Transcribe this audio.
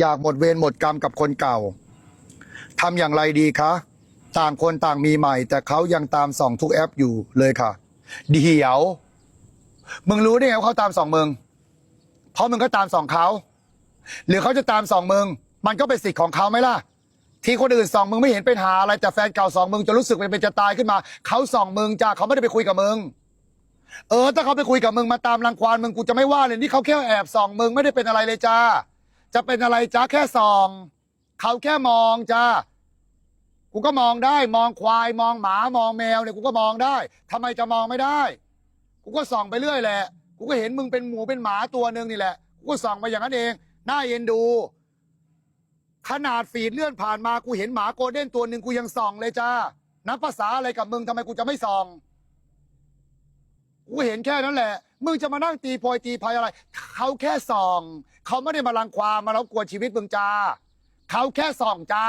อยากหมดเวรหมดกรรมกับคนเก่าทำอย่างไรดีคะ ต่างคนต่างมีใหม่ แต่เขายังตามส่องทุกแอปอยู่เลยค่ะ เดี๋ยว มึงรู้ได้ไงว่าเขาตามส่องมึง เพราะมึงก็ตามส่องเขา หรือเขาจะตามส่องมึง มันก็เป็นสิทธิ์ของเขาไหมล่ะ ที่คนอื่นส่องมึงไม่เห็นเป็นหาอะไร แต่แฟนเก่าส่องมึงจะรู้สึกเป็นเป็นจะตายขึ้นมา เขาส่องมึงจ้าเขาไม่ได้ไปคุยกับมึง เออ ถ้าเขาไปคุยกับมึงมาตามรังควานมึงกูจะไม่ว่าเลยนี่เขาแค่แอบส่องมึงไม่ได้เป็นอะไรเลยจ้า จะเป็นอะไรจ้าแค่ส่อง เขาแค่มองจ้ากูก็มองได้ มองควายมองหมามองแมวเนี่ยกูก็มองได้ทำไมจะมองไม่ได้ กูก็ส่องไปเรื่อยแหละกูก็เห็นมึงเป็นหมูเป็นหมาตัวหนึ่งนี่แหละกูก็ส่องไปอย่างนั้นเองน่าเอ็นดู ขนาดฟีดเลื่อนผ่านมากูเห็นหมาโกลเด้นตัวหนึ่งกูยังส่องเลยจ้านับภาษาอะไรกับมึงทำไมกูจะไม่ส่อง กูเห็นแค่นั้นแหละ มึงจะมานั่งตีโพยตีพายอะไร เขาแค่ส่อง เขาไม่ได้มาลังความมาแล้วกวนชีวิตมึงจ้า เขาแค่ส่องจ้า